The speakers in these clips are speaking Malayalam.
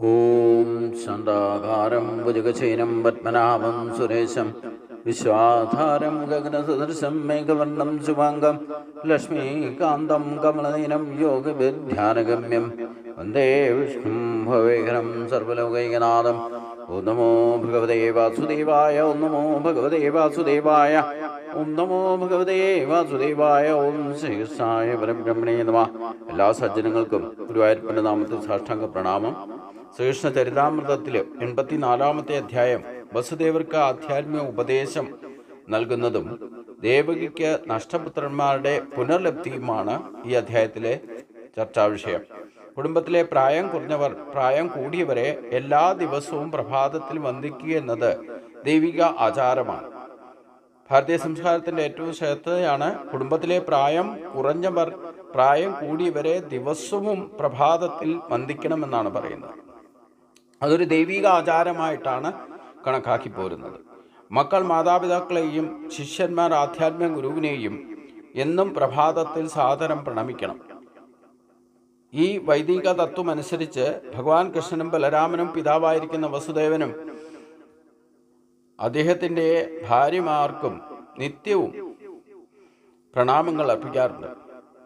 ഓം ശാന്താകാരം ഭുജഗശയനം പത്മനാഭം സുരേശം. വിശ്വാധാരം ഗഗനസദൃശം മേഘവർണം ശുഭാംഗം. ലക്ഷ്മീകാന്തം കമലനീനം യോഗവിധ്യാനഗമ്യം. വന്ദേ വിഷ്ണു ഭവേകരം സർവലോകൈകനാഥം. ഓം നമോ ഭഗവതേ വാസുദേവായ ഓം നമോ ഭഗവതേ വാസുദേവായ ഓം നമോ ഭഗവതേ വാസുദേവായ ഓം ശ്രീകൃഷ്ണായ പരബ്രഹ്മണേ നമ. എല്ലാ സജ്ജനങ്ങൾക്കും ഗുരുവായൂരപ്പന്റെ നാമത്തിൽ സാഷ്ടാംഗ പ്രണാമം. ശ്രീകൃഷ്ണ ചരിതാമൃതത്തിലെ എൺപത്തിനാലാമത്തെ അധ്യായം വസുദേവർക്ക് ആധ്യാത്മിക ഉപദേശം നൽകുന്നതും ദേവകിക്ക് നഷ്ടപുത്രന്മാരുടെ പുനർലബ്ധിയുമാണ് ഈ അധ്യായത്തിലെ ചർച്ചാ വിഷയം കുടുംബത്തിലെ പ്രായം കുറഞ്ഞവർ പ്രായം കൂടിയവരെ എല്ലാ ദിവസവും പ്രഭാതത്തിൽ വന്ദിക്കുക എന്നത് ദൈവിക ആചാരമാണ്. ഭാരതീയ സംസ്കാരത്തിന്റെ ഏറ്റവും ശ്രദ്ധയാണ് കുടുംബത്തിലെ പ്രായം കുറഞ്ഞവർ പ്രായം കൂടിയവരെ ദിവസവും പ്രഭാതത്തിൽ വന്ദിക്കണമെന്നാണ് പറയുന്നത്. അതൊരു ദൈവിക ആചാരമായിട്ടാണ് കണക്കാക്കി പോരുന്നത്. മക്കൾ മാതാപിതാക്കളെയും ശിഷ്യന്മാർ ആധ്യാത്മിക ഗുരുവിനെയും എന്നും പ്രഭാതത്തിൽ സാദരം പ്രണമിക്കണം. ഈ വൈദിക തത്വം അനുസരിച്ച് ഭഗവാൻ കൃഷ്ണനും ബലരാമനും പിതാവായിരിക്കുന്ന വസുദേവനും അദ്ദേഹത്തിന്റെ ഭാര്യമാർക്കും നിത്യവും പ്രണാമങ്ങൾ അർപ്പിക്കാറുണ്ട്.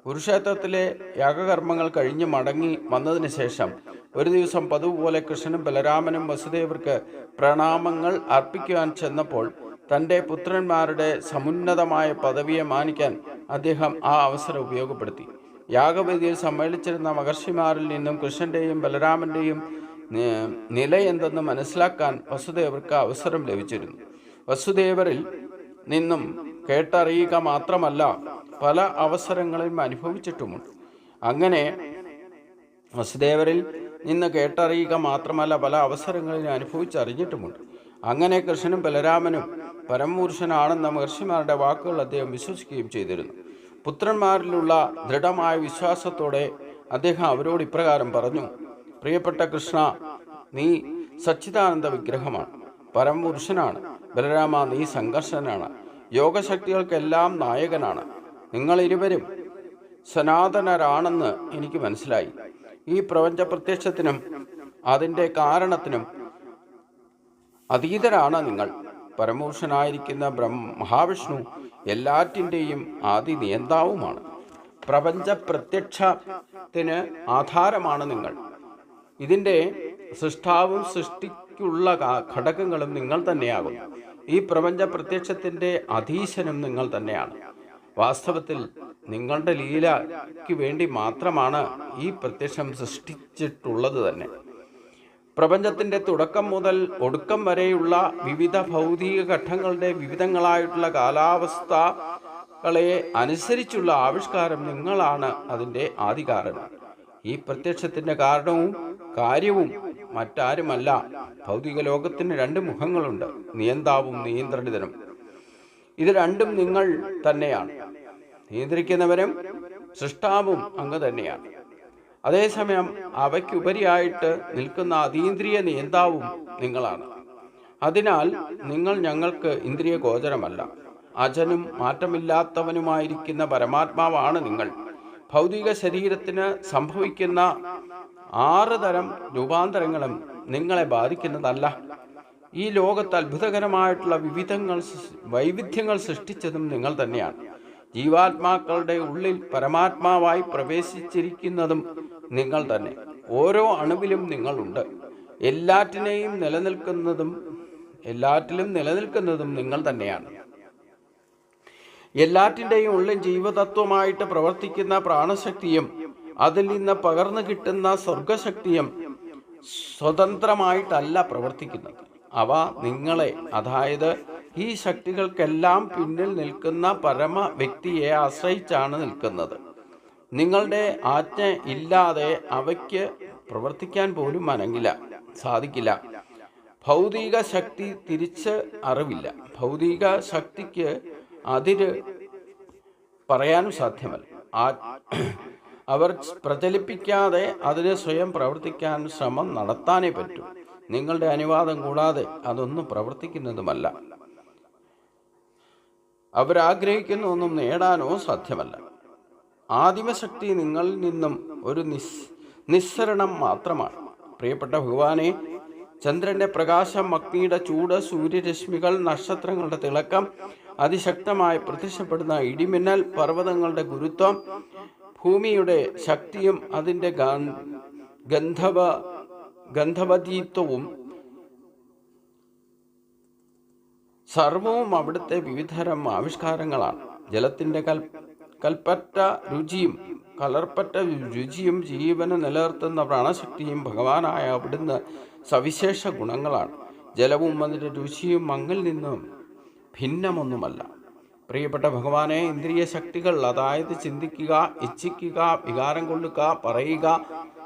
കുരുക്ഷേത്രത്തിലെ യാഗകർമ്മങ്ങൾ കഴിഞ്ഞ് മടങ്ങി വന്നതിന് ശേഷം ഒരു ദിവസം പതിവ് പോലെ കൃഷ്ണനും ബലരാമനും വസുദേവർക്ക് പ്രണാമങ്ങൾ അർപ്പിക്കുവാൻ ചെന്നപ്പോൾ തന്റെ പുത്രന്മാരുടെ സമുന്നതമായ പദവിയെ മാനിക്കാൻ അദ്ദേഹം ആ അവസരം ഉപയോഗപ്പെടുത്തി. യാഗവേദിയിൽ സമ്മേളിച്ചിരുന്ന മഹർഷിമാരിൽ നിന്നും കൃഷ്ണന്റെയും ബലരാമന്റെയും നില എന്തെന്ന് മനസ്സിലാക്കാൻ വസുദേവർക്ക് അവസരം ലഭിച്ചിരുന്നു. വസുദേവരിൽ നിന്നും കേട്ടറിയുക മാത്രമല്ല പല അവസരങ്ങളിലും അനുഭവിച്ചിട്ടുമുണ്ട്. അങ്ങനെ വസുദേവരിൽ നിന്ന് കേട്ടറിയുക മാത്രമല്ല പല അവസരങ്ങളിലും അനുഭവിച്ചറിഞ്ഞിട്ടുമുണ്ട്. അങ്ങനെ കൃഷ്ണനും ബലരാമനും പരമപുരുഷനാണെന്ന മഹർഷിമാരുടെ വാക്കുകൾ അദ്ദേഹം വിശ്വസിക്കുകയും ചെയ്തിരുന്നു. പുത്രന്മാരിലുള്ള ദൃഢമായ വിശ്വാസത്തോടെ അദ്ദേഹം അവരോട് ഇപ്രകാരം പറഞ്ഞു പ്രിയപ്പെട്ട കൃഷ്ണ നീ സച്ചിദാനന്ദ വിഗ്രഹമാണ്. പരമപുരുഷനാണ്. ബലരാമ നീ സംഘർഷനാണ്. യോഗശക്തികൾക്കെല്ലാം നായകനാണ്. നിങ്ങൾ ഇരുവരും സനാതനരാണെന്ന് എനിക്ക് മനസ്സിലായി. ഈ പ്രപഞ്ച പ്രത്യക്ഷത്തിനും അതിന്റെ കാരണത്തിനും അതീതരാണ് നിങ്ങൾ. പരമപുരുഷനായിരിക്കുന്ന ബ്രഹ്മ മഹാവിഷ്ണു എല്ലാറ്റിന്റെയും ആദി നിയന്താവുമാണ് പ്രപഞ്ച പ്രത്യക്ഷത്തിന് ആധാരമാണ് നിങ്ങൾ. ഇതിന്റെ സൃഷ്ടാവും സൃഷ്ടിക്കുള്ള ഘടകങ്ങളും നിങ്ങൾ തന്നെയാകുന്നു. ഈ പ്രപഞ്ച പ്രത്യക്ഷത്തിന്റെ അധീശനും നിങ്ങൾ തന്നെയാണ്. വാസ്തവത്തിൽ നിങ്ങളുടെ ലീലയ്ക്ക് വേണ്ടി മാത്രമാണ് ഈ പ്രത്യക്ഷം സൃഷ്ടിച്ചിട്ടുള്ളത് തന്നെ. പ്രപഞ്ചത്തിന്റെ തുടക്കം മുതൽ ഒടുക്കം വരെയുള്ള വിവിധ ഭൗതിക ഘട്ടങ്ങളുടെ വിവിധങ്ങളായിട്ടുള്ള കാലാവസ്ഥകളെ അനുസരിച്ചുള്ള ആവിഷ്കാരം നിങ്ങളാണ് അതിന്റെ ആദികാരണം ഈ പ്രത്യക്ഷത്തിന്റെ കാരണവും കാര്യവും മറ്റാരുമല്ല. ഭൗതിക ലോകത്തിന് രണ്ട് മുഖങ്ങളുണ്ട്. നിയന്താവും നിയന്ത്രണിതനും. ഇത് രണ്ടും നിങ്ങൾ തന്നെയാണ്. നിയന്ത്രിക്കുന്നവരും സൃഷ്ടാവും അങ്ങ് തന്നെയാണ്. അതേസമയം അവയ്ക്കുപരിയായിട്ട് നിൽക്കുന്ന അതീന്ദ്രിയ നിയന്താവും നിങ്ങളാണ്. അതിനാൽ നിങ്ങൾ ഞങ്ങൾക്ക് ഇന്ദ്രിയ ഗോചരമല്ല അജനും മാറ്റമില്ലാത്തവനുമായിരിക്കുന്ന പരമാത്മാവാണ് നിങ്ങൾ. ഭൗതിക ശരീരത്തിന് സംഭവിക്കുന്ന ആറ് തരം രൂപാന്തരങ്ങളും നിങ്ങളെ ബാധിക്കുന്നതല്ല. ഈ ലോകത്ത് അത്ഭുതകരമായിട്ടുള്ള വിവിധങ്ങൾ വൈവിധ്യങ്ങൾ സൃഷ്ടിച്ചതും നിങ്ങൾ തന്നെയാണ്. ജീവാത്മാക്കളുടെ ഉള്ളിൽ പരമാത്മാവായി പ്രവേശിച്ചിരിക്കുന്നതും നിങ്ങൾ തന്നെ. ഓരോ അണുവിലും നിങ്ങളുണ്ട്. എല്ലാറ്റിനെയും നിലനിൽക്കുന്നതും എല്ലാറ്റിലും നിലനിൽക്കുന്നതും നിങ്ങൾ തന്നെയാണ്. എല്ലാറ്റിന്റെയും ഉള്ളിൽ ജീവതത്വമായിട്ട് പ്രവർത്തിക്കുന്ന പ്രാണശക്തിയും അതിൽ നിന്ന് പകർന്നു കിട്ടുന്ന സ്വർഗശക്തിയും സ്വതന്ത്രമായിട്ടല്ല പ്രവർത്തിക്കുന്നത്. അവ നിങ്ങളെ അതായത് ഈ ശക്തികൾക്കെല്ലാം പിന്നിൽ നിൽക്കുന്ന പരമ വ്യക്തിയെ ആശ്രയിച്ചാണ് നിൽക്കുന്നത്. നിങ്ങളുടെ ആജ്ഞ ഇല്ലാതെ അവയ്ക്ക് പ്രവർത്തിക്കാൻ പോലും അനങ്ങില്ല സാധിക്കില്ല. ഭൗതിക ശക്തി തിരിച്ച് അറിവില്ല. ഭൗതിക ശക്തിക്ക് അതിര് പറയാനും സാധ്യമല്ല. അവർ പ്രചലിപ്പിക്കാതെ അതിനെ സ്വയം പ്രവർത്തിക്കാൻ ശ്രമം നടത്താനേ പറ്റൂ. നിങ്ങളുടെ അനുവാദം കൂടാതെ അതൊന്നും പ്രവർത്തിക്കുന്നതുമല്ല. അവരാഗ്രഹിക്കുന്ന ഒന്നും നേടാനോ സാധ്യമല്ല. ആദിമശക്തി നിങ്ങളിൽ നിന്നും ഒരു നിസ് നിസ്സരണം മാത്രമാണ്. പ്രിയപ്പെട്ട ഭഗവാനെ ചന്ദ്രന്റെ പ്രകാശം അഗ്നിയുടെ ചൂട് സൂര്യരശ്മികൾ നക്ഷത്രങ്ങളുടെ തിളക്കം അതിശക്തമായി പ്രത്യക്ഷപ്പെടുന്ന ഇടിമിന്നൽ പർവതങ്ങളുടെ ഗുരുത്വം ഭൂമിയുടെ ശക്തിയും അതിന്റെ ഗന്ധവ ഗന്ധവതീത്വവും സർവവും അവിടുത്തെ വിവിധതരം ആവിഷ്കാരങ്ങളാണ്. ജലത്തിന്റെ കൽ കൽപ്പറ്റ രുചിയും കലർപ്പറ്റ രുചിയും ജീവന് നിലനിർത്തുന്ന പ്രാണശക്തിയും ഭഗവാനായ അവിടുന്ന് സവിശേഷ ഗുണങ്ങളാണ്. ജലവും അതിന്റെ രുചിയും മങ്ങിൽ നിന്നും ഭിന്നമൊന്നുമല്ല. പ്രിയപ്പെട്ട ഭഗവാനെ ഇന്ദ്രിയ ശക്തികൾ അതായത് ചിന്തിക്കുക ഇച്ഛിക്കുക വികാരം കൊള്ളുക പറയുക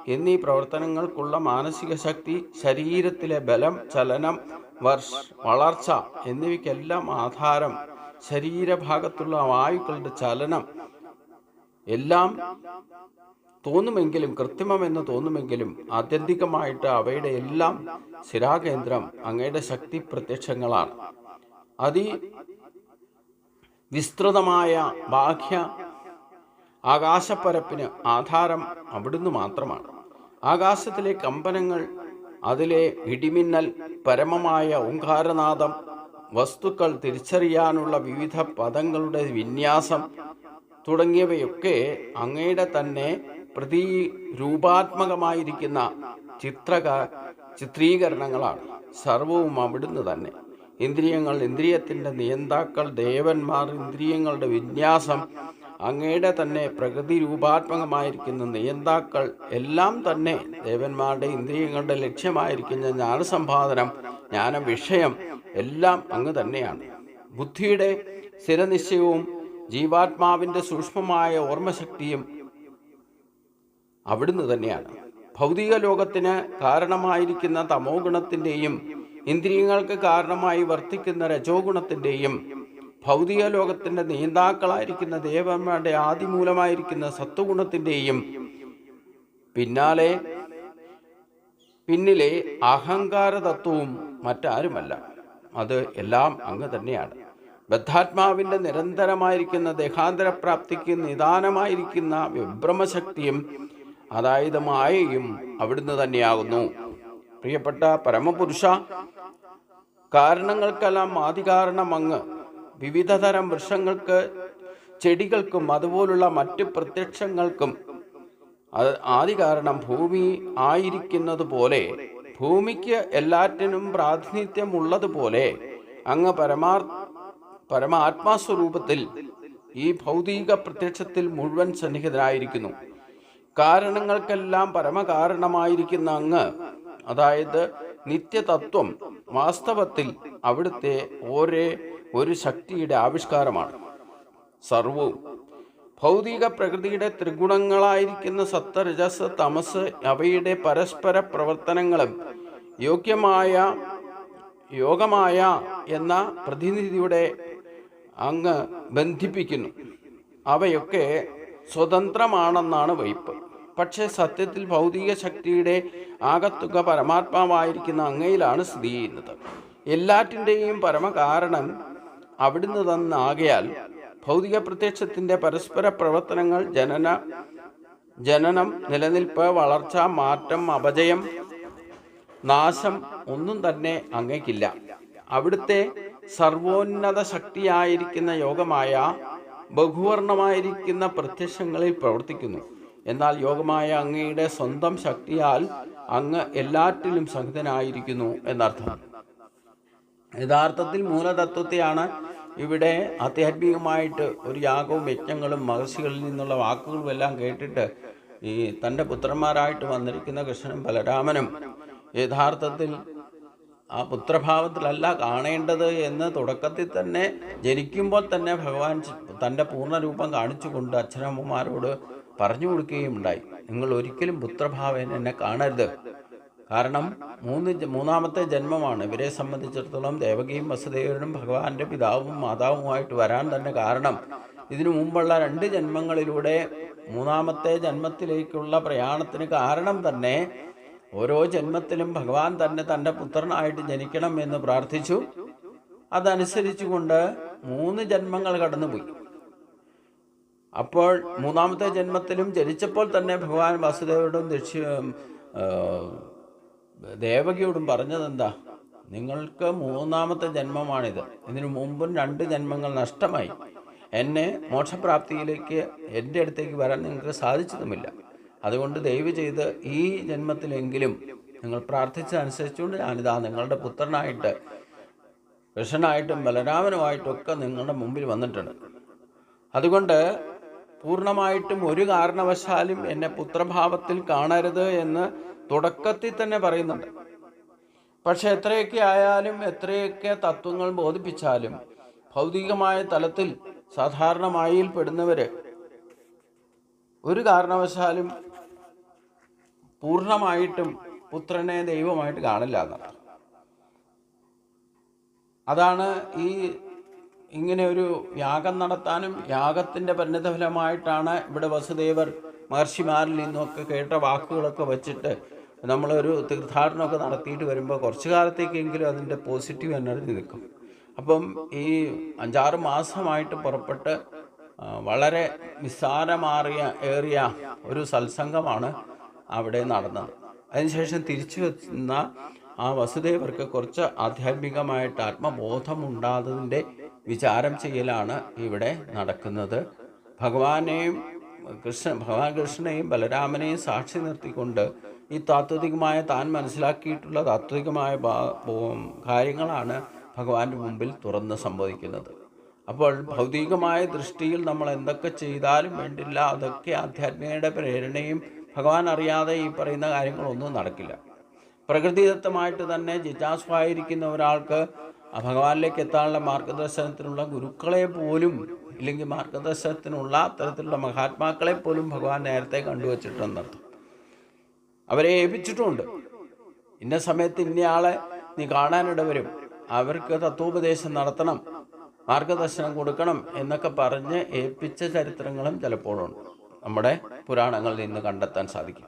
എന്നീ പ്രവർത്തനങ്ങൾക്കുള്ള മാനസിക ശക്തി ശരീരത്തിലെ ബലം ചലനം വർഷ വളർച്ച എന്നിവയ്ക്കെല്ലാം ആധാരം ശരീരഭാഗത്തുള്ള വായുക്കളുടെ ചലനം. എല്ലാം തോന്നുമെങ്കിലും കൃത്രിമമെന്ന് തോന്നുമെങ്കിലും ആത്യന്തികമായിട്ട് അവയുടെ എല്ലാം സ്ഥിരാകേന്ദ്രം അങ്ങയുടെ ശക്തി പ്രത്യക്ഷങ്ങളാണ്. അതി വിസ്തൃതമായ ബാഹ്യ ആകാശപ്പരപ്പിന് ആധാരം അവിടുന്ന് മാത്രമാണ്. ആകാശത്തിലെ കമ്പനങ്ങൾ അതിലെ ഇടിമിന്നൽ പരമമായ ഓങ്കാരനാദം വസ്തുക്കൾ തിരിച്ചറിയാനുള്ള വിവിധ പദങ്ങളുടെ വിന്യാസം തുടങ്ങിയവയൊക്കെ അങ്ങയുടെ തന്നെ പ്രതി രൂപാത്മകമായിരിക്കുന്ന ചിത്രക ചിത്രീകരണങ്ങളാണ്. സർവവും അവിടുന്ന് തന്നെ. ഇന്ദ്രിയങ്ങൾ ഇന്ദ്രിയത്തിന്റെ നിയന്താക്കൾ ദേവന്മാർ ഇന്ദ്രിയങ്ങളുടെ വിന്യാസം അങ്ങയുടെ തന്നെ പ്രകൃതി രൂപാത്മകമായിരിക്കുന്ന നിയന്താക്കൾ എല്ലാം തന്നെ ദേവന്മാരുടെ ഇന്ദ്രിയങ്ങളുടെ ലക്ഷ്യമായിരിക്കുന്ന ജ്ഞാനസമ്പാദനം ജ്ഞാന വിഷയം എല്ലാം അങ്ങ് തന്നെയാണ്. ബുദ്ധിയുടെ സ്ഥിരനിശ്ചയവും ജീവാത്മാവിന്റെ സൂക്ഷ്മമായ ഓർമ്മശക്തിയും അവിടുന്ന് തന്നെയാണ്. ഭൗതിക ലോകത്തിന് കാരണമായിരിക്കുന്ന തമോ ഗുണത്തിന്റെയും ഇന്ദ്രിയങ്ങൾക്ക് കാരണമായി വർത്തിക്കുന്ന രജോ ഗുണത്തിന്റെയും ഭൗതിക ലോകത്തിന്റെ നേതാക്കളായിരിക്കുന്ന ദേവന്മാരുടെ ആദിമൂലമായിരിക്കുന്ന സത്വഗുണത്തിന്റെയും പിന്നാലെ പിന്നിലെ അഹങ്കാര തത്വവും മറ്റാരുമല്ല. അത് എല്ലാം അങ്ങ് തന്നെയാണ്. ബദ്ധാത്മാവിന്റെ നിരന്തരമായിരിക്കുന്ന ദേഹാന്തരപ്രാപ്തിക്ക് നിദാനമായിരിക്കുന്ന വിഭ്രമശക്തിയും അതായത് മായയും അവിടുന്ന് തന്നെയാകുന്നു. പ്രിയപ്പെട്ട പരമപുരുഷ കാരണങ്ങൾക്കെല്ലാം ആദികാരണം അങ്ങ്. വിവിധതരം വൃക്ഷങ്ങൾക്ക് ചെടികൾക്കും അതുപോലുള്ള മറ്റ് പ്രത്യക്ഷങ്ങൾക്കും. ആദി കാരണം ഭൂമി ആയിരിക്കുന്നത് പോലെ ഭൂമിക്ക് എല്ലാറ്റിനും പ്രാതിനിധ്യമുള്ളതുപോലെ അങ്ങ് പരമാർ പരമാത്മാസ്വരൂപത്തിൽ ഈ ഭൗതിക പ്രത്യക്ഷത്തിൽ മുഴുവൻ സന്നിഹിതനായിരിക്കുന്നു. കാരണങ്ങൾക്കെല്ലാം പരമകാരണമായിരിക്കുന്ന അങ്ങ് അതായത് നിത്യതത്വം വാസ്തവത്തിൽ അവിടുത്തെ ഒരേ ഒരു ശക്തിയുടെ ആവിഷ്കാരമാണ്. സർവവും ഭൗതിക പ്രകൃതിയുടെ ത്രിഗുണങ്ങളായിരിക്കുന്ന സത്തരജസ് തമസ് അവയുടെ പരസ്പര പ്രവർത്തനങ്ങളും യോഗ്യമായ യോഗമായ എന്ന പ്രതിനിധിയുടെ അങ്ങ് ബന്ധിപ്പിക്കുന്നു. അവയൊക്കെ സ്വതന്ത്രമാണെന്നാണ് വൈപ്പ്. പക്ഷേ സത്യത്തിൽ ഭൗതിക ശക്തിയുടെ ആകത്തുക പരമാത്മാവായിരിക്കുന്ന അങ്ങയിലാണ് സ്ഥിതി ചെയ്യുന്നത്. എല്ലാറ്റിന്റെയും പരമകാരണം അവിടുന്ന് തന്നാകയാൽ ഭൗതിക പ്രത്യക്ഷത്തിന്റെ പരസ്പര പ്രവർത്തനങ്ങൾ ജനന ജനനം നിലനിൽപ്പ് വളർച്ച മാറ്റം അപജയം നാശം ഒന്നും തന്നെ അങ്ങയ്ക്കില്ല അവിടുത്തെ സർവോന്നത ശക്തിയായിരിക്കുന്ന യോഗമായ ബഹുവർണമായിരിക്കുന്ന പ്രത്യക്ഷങ്ങളിൽ പ്രവർത്തിക്കുന്നു. എന്നാൽ യോഗമായ അങ്ങയുടെ സ്വന്തം ശക്തിയാൽ അങ്ങ് എല്ലാറ്റിലും സഹിതനായിരിക്കുന്നു എന്നർത്ഥം. യഥാർത്ഥത്തിൽ മൂലതത്വത്തെയാണ് ഇവിടെ ആധ്യാത്മികമായിട്ട് ഒരു യാഗവും യജ്ഞങ്ങളും മഹർഷികളിൽ നിന്നുള്ള വാക്കുകളും എല്ലാം കേട്ടിട്ട് ഈ തന്റെ പുത്രന്മാരായിട്ട് വന്നിരിക്കുന്ന കൃഷ്ണനും ബലരാമനും യഥാർത്ഥത്തിൽ ആ പുത്രഭാവത്തിലല്ല കാണേണ്ടത് എന്ന് തുടക്കത്തിൽ തന്നെ ജനിക്കുമ്പോൾ തന്നെ ഭഗവാൻ തന്റെ പൂർണരൂപം കാണിച്ചുകൊണ്ട് അച്ഛനമ്മമാരോട് പറഞ്ഞു കൊടുക്കുകയും ഉണ്ടായി നിങ്ങൾ ഒരിക്കലും പുത്രഭാവേനെ എന്നെ കാണരുത്. കാരണം മൂന്ന് മൂന്നാമത്തെ ജന്മമാണ്. ഇവരെ സംബന്ധിച്ചിടത്തോളം ദേവകിയും വസുദേവനും ഭഗവാന്റെ പിതാവും മാതാവുമായിട്ട് വരാൻ തന്നെ കാരണം ഇതിനു മുമ്പുള്ള രണ്ട് ജന്മങ്ങളിലൂടെ മൂന്നാമത്തെ ജന്മത്തിലേക്കുള്ള പ്രയാണത്തിന് കാരണം തന്നെ ഓരോ ജന്മത്തിലും ഭഗവാൻ തന്നെ തന്റെ പുത്രനായിട്ട് ജനിക്കണം എന്ന് പ്രാർത്ഥിച്ചു. അതനുസരിച്ചുകൊണ്ട് മൂന്ന് ജന്മങ്ങൾ കടന്നുപോയി. അപ്പോൾ മൂന്നാമത്തെ ജന്മത്തിലും ജനിച്ചപ്പോൾ തന്നെ ഭഗവാൻ വാസുദേവരോടും ദക്ഷി ദേവകിയോടും പറഞ്ഞതെന്താ? നിങ്ങൾക്ക് മൂന്നാമത്തെ ജന്മമാണിത്. ഇതിനു മുമ്പും രണ്ട് ജന്മങ്ങൾ നഷ്ടമായി. എന്നെ മോക്ഷപ്രാപ്തിയിലേക്ക് എന്റെ അടുത്തേക്ക് വരാൻ നിങ്ങൾക്ക് സാധിച്ചതുമില്ല. അതുകൊണ്ട് ദയവ് ചെയ്ത് ഈ ജന്മത്തിലെങ്കിലും നിങ്ങൾ പ്രാർത്ഥിച്ചതനുസരിച്ചുകൊണ്ട് ഞാനിതാ നിങ്ങളുടെ പുത്രനായിട്ട് കൃഷ്ണനായിട്ടും ബലരാമനുമായിട്ടൊക്കെ നിങ്ങളുടെ മുമ്പിൽ വന്നിട്ടുണ്ട്. അതുകൊണ്ട് പൂർണമായിട്ടും ഒരു കാരണവശാലും എന്നെ പുത്രഭാവത്തിൽ കാണരുത് എന്ന് തുടക്കത്തിൽ തന്നെ പറയുന്നുണ്ട്. പക്ഷെ എത്രയൊക്കെ ആയാലും എത്രയൊക്കെ തത്വങ്ങൾ ബോധിപ്പിച്ചാലും ഭൗതികമായ തലത്തിൽ സാധാരണമായിൽ പെടുന്നവര് ഒരു കാരണവശാലും പൂർണമായിട്ടും പുത്രനെ ദൈവമായിട്ട് കാണില്ല എന്നർത്ഥം അതാണ് ഈ ഇങ്ങനെ ഒരു യാഗം നടത്താനും യാഗത്തിന്റെ പരിണിതഫലമായിട്ടാണ് ഇവിടെ വസുദേവർ മഹർഷിമാരിൽ നിന്നൊക്കെ കേട്ട വാക്കുകളൊക്കെ വച്ചിട്ട് നമ്മളൊരു തീർത്ഥാടനമൊക്കെ നടത്തിയിട്ട് വരുമ്പോൾ കുറച്ച് കാലത്തേക്കെങ്കിലും അതിന്റെ പോസിറ്റീവ് എനർജി നിൽക്കും. അപ്പം ഈ അഞ്ചാറ് മാസമായിട്ട് പുറപ്പെട്ട് വളരെ നിസ്സാരമാറിയ ഏറിയ ഒരു സത്സംഗമാണ് അവിടെ നടന്നത്. അതിനുശേഷം തിരിച്ചു വന്ന ആ വസുദേവർക്ക് കുറച്ച് ആധ്യാത്മികമായിട്ട് ആത്മബോധമുണ്ടാകുന്നതിന്റെ വിചാരം ചെയ്യലാണ് ഇവിടെ നടക്കുന്നത്. ഭഗവാനെയും കൃഷ്ണ ഭഗവാൻ കൃഷ്ണനെയും ബലരാമനെയും സാക്ഷി നിർത്തിക്കൊണ്ട് ഈ താത്വികമായ താൻ മനസ്സിലാക്കിയിട്ടുള്ള താത്വികമായ കാര്യങ്ങളാണ് ഭഗവാന്റെ മുമ്പിൽ തുറന്ന് സംവദിക്കുന്നത്. അപ്പോൾ ഭൗതികമായ ദൃഷ്ടിയിൽ നമ്മൾ എന്തൊക്കെ ചെയ്താലും വേണ്ടില്ല അതൊക്കെ ആധ്യാത്മികയുടെ പ്രേരണയും ഭഗവാൻ അറിയാതെ ഈ പറയുന്ന കാര്യങ്ങളൊന്നും നടക്കില്ല. പ്രകൃതിദത്തമായിട്ട് തന്നെ ജിജ്ഞാസ്വായിരിക്കുന്ന ഒരാൾക്ക് ഭഗവാനിലേക്ക് എത്താനുള്ള മാർഗദർശനത്തിനുള്ള ഗുരുക്കളെ പോലും ഇല്ലെങ്കിൽ മാർഗദർശനത്തിനുള്ള അത്തരത്തിലുള്ള മഹാത്മാക്കളെ പോലും ഭഗവാൻ നേരത്തെ കണ്ടുവച്ചിട്ടുണ്ടെന്നർത്ഥം അവരെ ഏൽപ്പിച്ചിട്ടുമുണ്ട് ഇന്ന സമയത്ത് ഇന്നയാളെ നീ കാണാനിട വരും. അവർക്ക് തത്വോപദേശം നടത്തണം. മാർഗദർശനം കൊടുക്കണം എന്നൊക്കെ പറഞ്ഞ് ഏൽപ്പിച്ച ചരിത്രങ്ങളും ചിലപ്പോഴുണ്ട്. നമ്മുടെ പുരാണങ്ങളിൽ നിന്ന് കണ്ടെത്താൻ സാധിക്കും.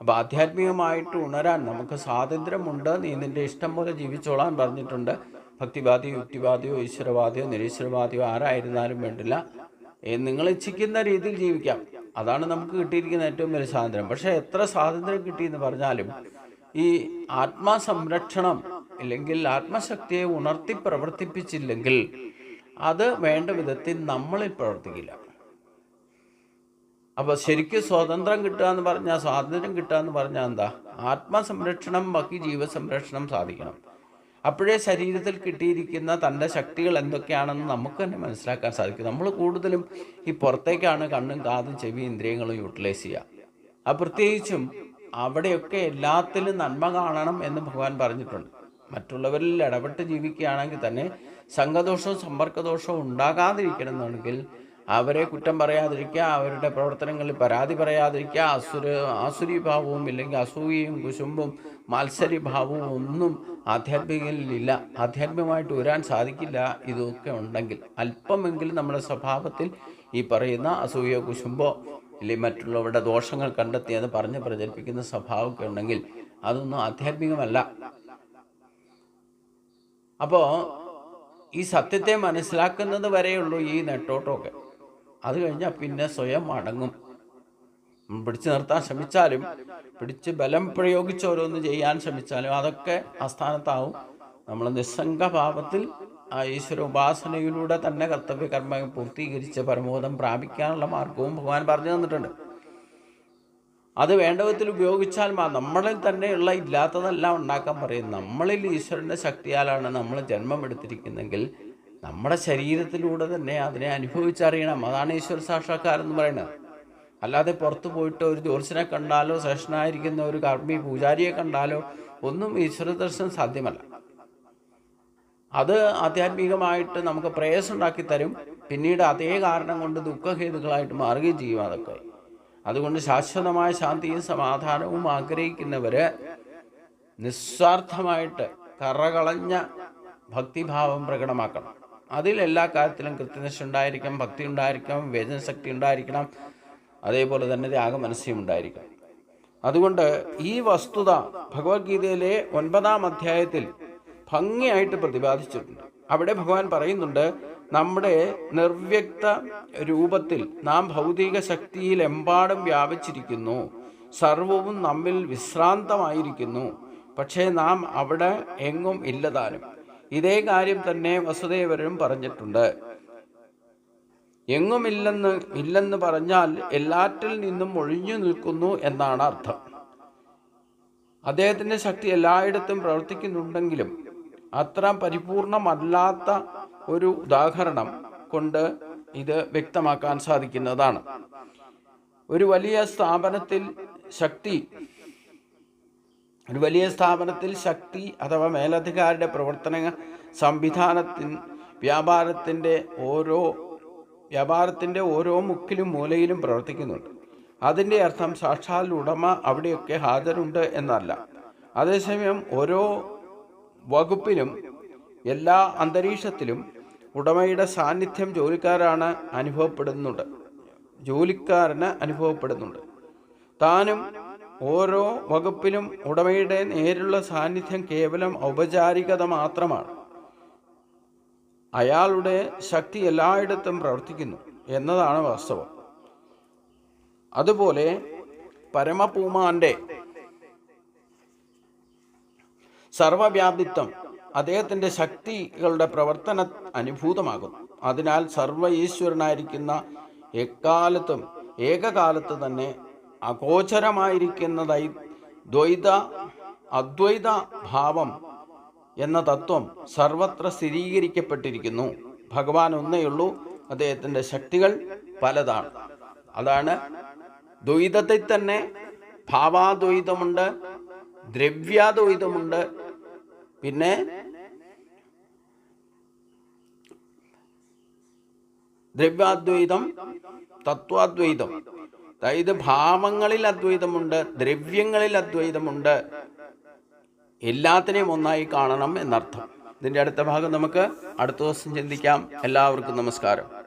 അപ്പോൾ ആധ്യാത്മികമായിട്ട് ഉണരാൻ നമുക്ക് സ്വാതന്ത്ര്യമുണ്ട് നീ നിന്റെ ഇഷ്ടം പോലെ ജീവിച്ചോളാൻ പറഞ്ഞിട്ടുണ്ട്. ഭക്തിവാദിയോ യുക്തിവാദിയോ ഈശ്വരവാദിയോ നിരീശ്വരവാദിയോ ആരായിരുന്നാലും വേണ്ടില്ല. നിങ്ങൾ ഇച്ഛിക്കുന്ന രീതിയിൽ ജീവിക്കാം. അതാണ് നമുക്ക് കിട്ടിയിരിക്കുന്ന ഏറ്റവും വലിയ സ്വാതന്ത്ര്യം. പക്ഷേ എത്ര സ്വാതന്ത്ര്യം കിട്ടി എന്ന് പറഞ്ഞാലും ഈ ആത്മസംരക്ഷണം ഇല്ലെങ്കിൽ ആത്മശക്തിയെ ഉണർത്തി പ്രവർത്തിപ്പിച്ചില്ലെങ്കിൽ അത് വേണ്ട വിധത്തിൽ നമ്മളിൽ പ്രവർത്തിക്കില്ല. അപ്പോൾ ശരിക്കും സ്വാതന്ത്ര്യം കിട്ടുക എന്ന് പറഞ്ഞാൽ സ്വാതന്ത്ര്യം കിട്ടുക എന്ന് പറഞ്ഞാൽ എന്താ? ആത്മസംരക്ഷണം ബാക്കി ജീവസംരക്ഷണം സാധിക്കണം. അപ്പോഴേ ശരീരത്തിൽ കിട്ടിയിരിക്കുന്ന തന്റെ ശക്തികൾ എന്തൊക്കെയാണെന്ന് നമുക്ക് തന്നെ മനസ്സിലാക്കാൻ സാധിക്കും. നമ്മൾ കൂടുതലും ഈ പുറത്തേക്കാണ് കണ്ണും കാതും ചെവി ഇന്ദ്രിയങ്ങളും യൂട്ടിലൈസ് ചെയ്യുക. ആ പ്രത്യേകിച്ചും അവിടെയൊക്കെ എല്ലാത്തിലും നന്മ കാണണം എന്ന് ഭഗവാൻ പറഞ്ഞിട്ടുണ്ട്. മറ്റുള്ളവരിൽ ഇടപെട്ട് ജീവിക്കുകയാണെങ്കിൽ തന്നെ സംഘദോഷവും സമ്പർക്കദോഷവും ഉണ്ടാകാതിരിക്കണം എന്നുണ്ടെങ്കിൽ അവരെ കുറ്റം പറയാതിരിക്കുക അവരുടെ പ്രവർത്തനങ്ങളിൽ പരാതി പറയാതിരിക്കുക അസുര ആസുരി ഭാവവും ഇല്ലെങ്കിൽ അസൂയയും കുശുമ്പും മാത്സര്യഭാവവും ഒന്നും ആധ്യാത്മികയിലില്ല ആധ്യാത്മികമായിട്ട് വരാൻ സാധിക്കില്ല ഇതൊക്കെ ഉണ്ടെങ്കിൽ. അല്പമെങ്കിലും നമ്മുടെ സ്വഭാവത്തിൽ ഈ പറയുന്ന അസൂയോ കുശുമ്പോ ഇല്ലെങ്കിൽ മറ്റുള്ളവരുടെ ദോഷങ്ങൾ കണ്ടെത്തി അത് പറഞ്ഞ് പ്രചരിപ്പിക്കുന്ന സ്വഭാവമൊക്കെ ഉണ്ടെങ്കിൽ അതൊന്നും ആധ്യാത്മികമല്ല. അപ്പോൾ ഈ സത്യത്തെ മനസ്സിലാക്കുന്നത് വരെയുള്ളൂ ഈ നെട്ടോട്ടമൊക്കെ. അത് കഴിഞ്ഞാൽ പിന്നെ സ്വയം അടങ്ങും. പിടിച്ചു നിർത്താൻ ശ്രമിച്ചാലും പിടിച്ച് ബലം പ്രയോഗിച്ച് ഓരോന്ന് ചെയ്യാൻ ശ്രമിച്ചാലും അതൊക്കെ ആസ്ഥാനത്താവും. നമ്മൾ നിസ്സംഗഭാവത്തിൽ ആ ഈശ്വര ഉപാസനയിലൂടെ തന്നെ കർത്തവ്യ കർമ്മം പൂർത്തീകരിച്ച് പരമോദം പ്രാപിക്കാനുള്ള മാർഗവും ഭഗവാൻ പറഞ്ഞു തന്നിട്ടുണ്ട്. അത് വേണ്ട വിധത്തിൽ ഉപയോഗിച്ചാൽ നമ്മളിൽ തന്നെയുള്ള ഇല്ലാത്തതെല്ലാം ഉണ്ടാക്കാൻ പറയും. നമ്മളിൽ ഈശ്വരന്റെ ശക്തിയാലാണ് നമ്മൾ ജന്മം എടുത്തിരിക്കുന്നെങ്കിൽ നമ്മുടെ ശരീരത്തിലൂടെ തന്നെ അതിനെ അനുഭവിച്ചറിയണം. അതാണ് ഈശ്വര സാക്ഷാത്കാരം എന്ന് പറയുന്നത്. അല്ലാതെ പുറത്തു പോയിട്ട് ഒരു ജ്യോത്സ്യനെ കണ്ടാലോ ശ്രേഷ്ഠനായിരിക്കുന്ന ഒരു കർമ്മി പൂജാരിയെ കണ്ടാലോ ഒന്നും ഈശ്വര ദർശനം സാധ്യമല്ല. അത് ആധ്യാത്മികമായിട്ട് നമുക്ക് പ്രേയസം ഉണ്ടാക്കി തരും. പിന്നീട് അതേ കാരണം കൊണ്ട് ദുഃഖഹേതുക്കളായിട്ട് മാറുകയും ചെയ്യും അതൊക്കെ. അതുകൊണ്ട് ശാശ്വതമായ ശാന്തിയും സമാധാനവും ആഗ്രഹിക്കുന്നവര് നിസ്വാർത്ഥമായിട്ട് കറകളഞ്ഞ ഭക്തിഭാവം പ്രകടമാക്കണം. അതിൽ എല്ലാ കാര്യത്തിലും കൃത്യനിഷ്ഠ ഉണ്ടായിരിക്കണം ഭക്തി ഉണ്ടായിരിക്കണം വേദനശക്തി ഉണ്ടായിരിക്കണം അതേപോലെ തന്നെ ത്യാഗമനസ്യം ഉണ്ടായിരിക്കണം. അതുകൊണ്ട് ഈ വസ്തുത ഭഗവത്ഗീതയിലെ ഒൻപതാം അധ്യായത്തിൽ ഭംഗിയായിട്ട് പ്രതിപാദിച്ചിട്ടുണ്ട്. അവിടെ ഭഗവാൻ പറയുന്നുണ്ട് നമ്മുടെ നിർവ്യക്ത രൂപത്തിൽ നാം ഭൗതിക ശക്തിയിൽ എമ്പാടും വ്യാപിച്ചിരിക്കുന്നു. സർവവും നമ്മിൽ വിശ്രാന്തമായിരിക്കുന്നു. പക്ഷേ നാം അവിടെ എങ്ങും ഇല്ലതാനും ഇതേ കാര്യം തന്നെ വസുദേവരും പറഞ്ഞിട്ടുണ്ട്. എങ്ങുമില്ലെന്ന് ഇല്ലെന്ന് പറഞ്ഞാൽ എല്ലാറ്റിൽ നിന്നും ഒഴിഞ്ഞു നിൽക്കുന്നു എന്നാണ് അർത്ഥം. അദ്ദേഹത്തിന്റെ ശക്തി എല്ലായിടത്തും പ്രവർത്തിക്കുന്നുണ്ടെങ്കിലും അത്ര പരിപൂർണമല്ലാത്ത ഒരു ഉദാഹരണം കൊണ്ട് ഇത് വ്യക്തമാക്കാൻ സാധിക്കുന്നതാണ്. ഒരു വലിയ സ്ഥാപനത്തിൽ ശക്തി ഒരു വലിയ സ്ഥാപനത്തിൽ ശക്തി അഥവാ മേലധികാരിയുടെ പ്രവർത്തനങ്ങൾ സംവിധാനത്തിൻ വ്യാപാരത്തിന്റെ ഓരോ വ്യാപാരത്തിന്റെ ഓരോ മുക്കിലും മൂലയിലും പ്രവർത്തിക്കുന്നുണ്ട്. അതിന്റെ അർത്ഥം സാക്ഷാൽ ഉടമ അവിടെയൊക്കെ ഹാജരുണ്ട് എന്നല്ല. അതേസമയം ഓരോ വകുപ്പിലും എല്ലാ അന്തരീക്ഷത്തിലും ഉടമയുടെ സാന്നിധ്യം ജോലിക്കാരാണ് അനുഭവപ്പെടുന്നുണ്ട്. ജോലിക്കാരന് അനുഭവപ്പെടുന്നുണ്ട്. താനും ഓരോ വകുപ്പിലും ഉടമയുടെ നേരിലുള്ള സാന്നിധ്യം കേവലം ഔപചാരികത മാത്രമാണ്. അയാളുടെ ശക്തി എല്ലായിടത്തും പ്രവർത്തിക്കുന്നു എന്നതാണ് വാസ്തവം. അതുപോലെ പരമപൂമാന്റെ സർവവ്യാപിത്വം അദ്ദേഹത്തിന്റെ ശക്തികളുടെ പ്രവർത്തന അനുഭൂതമാകുന്നു. അതിനാൽ സർവ ഈശ്വരനായിരിക്കുന്ന എക്കാലത്തും ഏകകാലത്ത് തന്നെ അഗോചരമായിരിക്കുന്നതായി ദ്വൈത അദ്വൈത ഭാവം എന്ന തത്വം സർവത്ര സ്ഥിരീകരിക്കപ്പെട്ടിരിക്കുന്നു. ഭഗവാൻ ഒന്നേയുള്ളൂ അദ്ദേഹത്തിന്റെ ശക്തികൾ പലതാണ്. അതാണ് ദ്വൈതത്തിൽ തന്നെ ഭാവാദ്വൈതമുണ്ട് ദ്രവ്യാദ്വൈതമുണ്ട് പിന്നെ ദ്രവ്യാദ്വൈതം തത്വാദ്വൈതം. അതായത് ഭാവങ്ങളിൽ അദ്വൈതമുണ്ട് ദ്രവ്യങ്ങളിൽ അദ്വൈതമുണ്ട്. എല്ലാത്തിനെയും ഒന്നായി കാണണം എന്നർത്ഥം. ഇതിന്റെ അടുത്ത ഭാഗം നമുക്ക് അടുത്ത ദിവസം ചിന്തിക്കാം. എല്ലാവർക്കും നമസ്കാരം.